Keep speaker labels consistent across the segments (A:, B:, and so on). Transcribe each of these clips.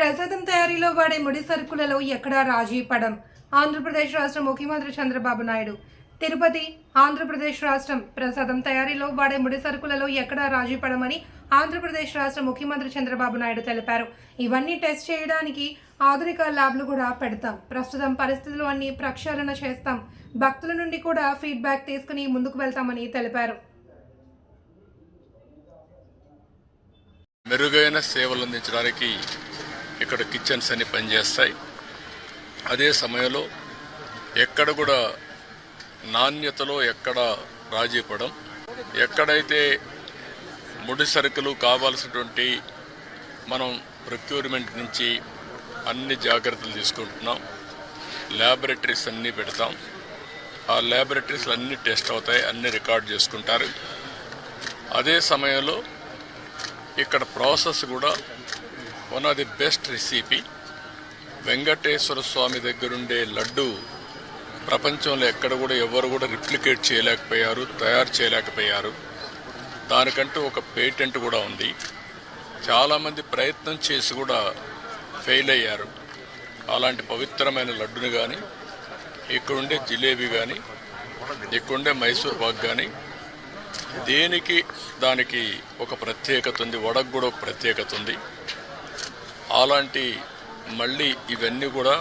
A: ప్రసాదం తయారీలో వాడే ముడి సరుకులలో ఎక్కడా రాజీ పడం ఆంధ్రప్రదేశ్ రాష్ట్ర ముఖ్యమంత్రి చంద్రబాబు నాయుడు. తిరుపతి ఆంధ్రప్రదేశ్ రాష్ట్రం ప్రసాదం తయారీలో వాడే ముడి సరుకులలో ఎక్కడా రాజీ పడమని ఆంధ్రప్రదేశ్ రాష్ట్ర ముఖ్యమంత్రి చంద్రబాబు నాయుడు తెలిపారు. ఇవన్నీ టెస్ట్ చేయడానికి ఆధునిక ల్యాబ్లు కూడా పెడతాం. ప్రస్తుతం పరిస్థితులు అన్ని ప్రక్షాళన చేస్తాం. భక్తుల నుండి కూడా ఫీడ్బ్యాక్ తీసుకుని ముందుకు వెళ్తామని తెలిపారు.
B: మెరుగైన సేవలు అందించడానికి ఇక్కడ కిచెన్స్ అన్ని పనిచేస్తాయి. అదే సమయంలో ఎక్కడ కూడా నాణ్యతలో ఎక్కడ రాజీ పడం ఎక్కడైతే ముడి సరుకులు కావాల్సినటువంటి మనం ప్రొక్యూర్మెంట్ నుంచి అన్ని జాగ్రత్తలు తీసుకుంటున్నాం. ల్యాబొరేటరీస్ అన్నీ పెడతాం. ఆ ల్యాబొరేటరీస్ అన్ని టెస్ట్ అవుతాయి అన్ని రికార్డ్ చేసుకుంటారు. అదే సమయంలో ఇక్కడ ప్రాసెస్ కూడా one of the best recipe Venkateswara Swamy దగ్గరుండే లడ్డు ప్రపంచంలో ఎక్కడ కూడా ఎవరు కూడా రిప్లికేట్ చేయలేకపోయారు తయారు చేయలేకపోయారు. దానికంటూ ఒక పేటెంట్ కూడా ఉంది. చాలామంది ప్రయత్నం చేసి కూడా ఫెయిల్ అయ్యారు. అలాంటి పవిత్రమైన లడ్డుని కానీ ఇక్కడుండే జిలేబీ కానీ ఇక్కడుండే మైసూర్ పాక్ కానీ దేనికి దానికి ఒక ప్రత్యేకత ఉంది వడకు కూడా ఒక ప్రత్యేకత ఉంది. అలాంటి మళ్ళీ ఇవన్నీ కూడా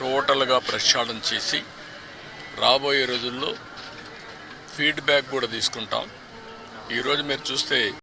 B: టోటల్గా ప్రక్షాళన చేసి రాబోయే రోజుల్లో ఫీడ్బ్యాక్ కూడా తీసుకుంటాం. ఈరోజు మీరు చూస్తే